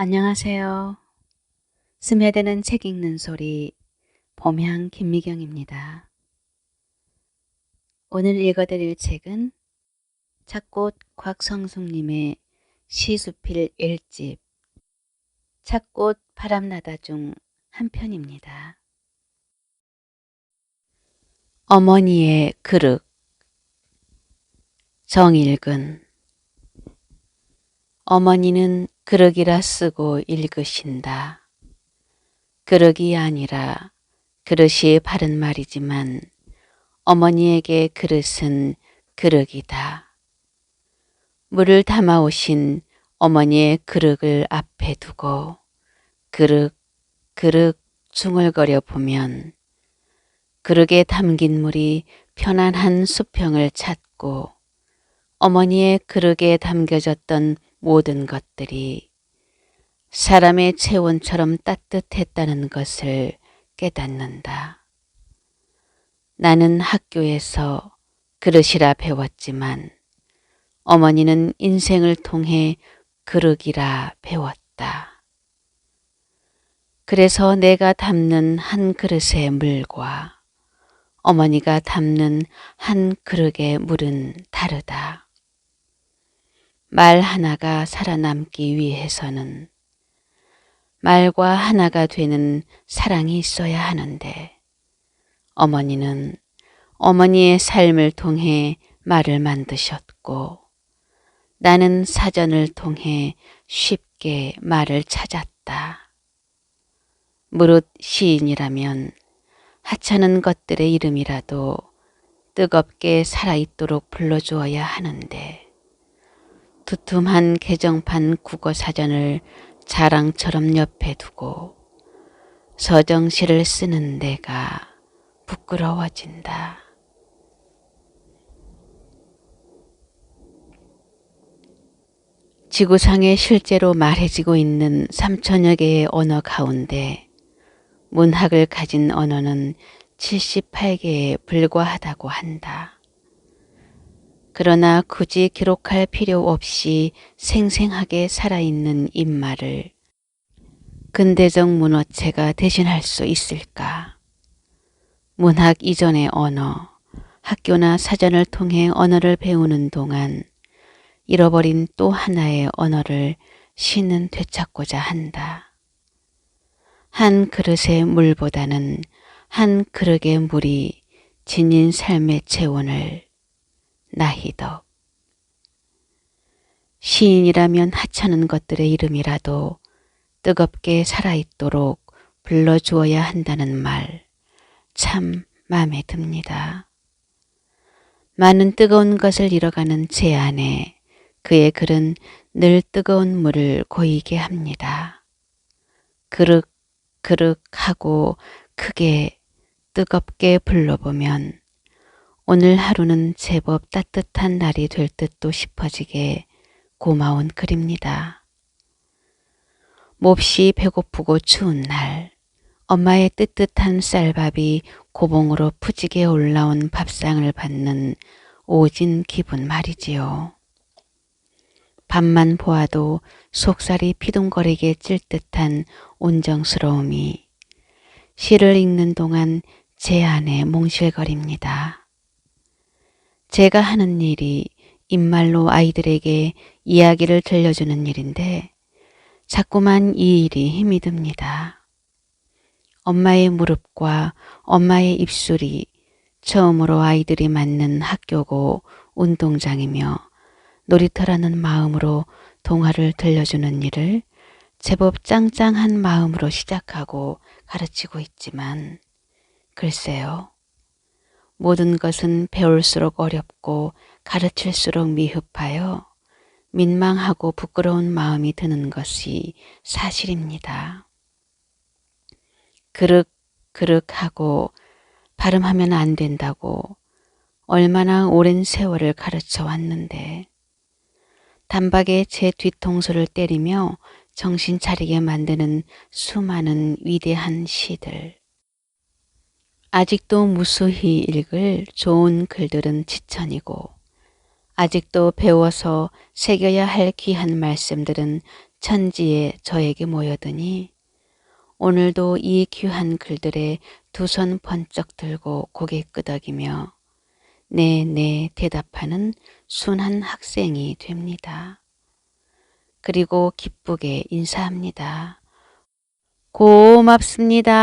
안녕하세요. 스며드는 책 읽는 소리 봄향 김미경입니다. 오늘 읽어드릴 책은 착꽃 곽성숙님의 시수필 1집 착꽃 바람나다 중 한 편입니다. 어머니의 그릇 정일근 어머니는 그릇이라 쓰고 읽으신다. 그릇이 아니라 그릇이 바른 말이지만 어머니에게 그릇은 그릇이다. 물을 담아오신 어머니의 그릇을 앞에 두고 그릇, 그릇 중얼거려 보면 그릇에 담긴 물이 편안한 수평을 찾고 어머니의 그릇에 담겨졌던 모든 것들이 사람의 체온처럼 따뜻했다는 것을 깨닫는다. 나는 학교에서 그릇이라 배웠지만 어머니는 인생을 통해 그릇이라 배웠다. 그래서 내가 담는 한 그릇의 물과 어머니가 담는 한 그릇의 물은 다르다. 말 하나가 살아남기 위해서는 말과 하나가 되는 사랑이 있어야 하는데 어머니는 어머니의 삶을 통해 말을 만드셨고 나는 사전을 통해 쉽게 말을 찾았다. 무릇 시인이라면 하찮은 것들의 이름이라도 뜨겁게 살아있도록 불러주어야 하는데 두툼한 개정판 국어사전을 자랑처럼 옆에 두고 서정시를 쓰는 내가 부끄러워진다. 지구상에 실제로 말해지고 있는 3천여 개의 언어 가운데 문학을 가진 언어는 78개에 불과하다고 한다. 그러나 굳이 기록할 필요 없이 생생하게 살아있는 입말을 근대적 문어체가 대신할 수 있을까? 문학 이전의 언어, 학교나 사전을 통해 언어를 배우는 동안 잃어버린 또 하나의 언어를 신은 되찾고자 한다. 한 그릇의 물보다는 한 그릇의 물이 지닌 삶의 체온을 나희덕. 시인이라면 하찮은 것들의 이름이라도 뜨겁게 살아있도록 불러주어야 한다는 말, 참 마음에 듭니다. 많은 뜨거운 것을 잃어가는 제 안에 그의 글은 늘 뜨거운 물을 고이게 합니다. 그륵, 그륵 하고 크게 뜨겁게 불러보면 오늘 하루는 제법 따뜻한 날이 될 듯도 싶어지게 고마운 글입니다. 몹시 배고프고 추운 날, 엄마의 뜨뜻한 쌀밥이 고봉으로 푸지게 올라온 밥상을 받는 오진 기분 말이지요. 밥만 보아도 속살이 피둥거리게 찔 듯한 온정스러움이 시를 읽는 동안 제 안에 몽실거립니다. 제가 하는 일이 입말로 아이들에게 이야기를 들려주는 일인데 자꾸만 이 일이 힘이 듭니다. 엄마의 무릎과 엄마의 입술이 처음으로 아이들이 맞는 학교고 운동장이며 놀이터라는 마음으로 동화를 들려주는 일을 제법 짱짱한 마음으로 시작하고 가르치고 있지만 글쎄요. 모든 것은 배울수록 어렵고 가르칠수록 미흡하여 민망하고 부끄러운 마음이 드는 것이 사실입니다. 그릇, 그릇 하고 발음하면 안 된다고 얼마나 오랜 세월을 가르쳐 왔는데 단박에 제 뒤통수를 때리며 정신 차리게 만드는 수많은 위대한 시들. 아직도 무수히 읽을 좋은 글들은 지천이고 아직도 배워서 새겨야 할 귀한 말씀들은 천지에 저에게 모여드니 오늘도 이 귀한 글들에 두 손 번쩍 들고 고개 끄덕이며 네, 네 대답하는 순한 학생이 됩니다. 그리고 기쁘게 인사합니다. 고맙습니다.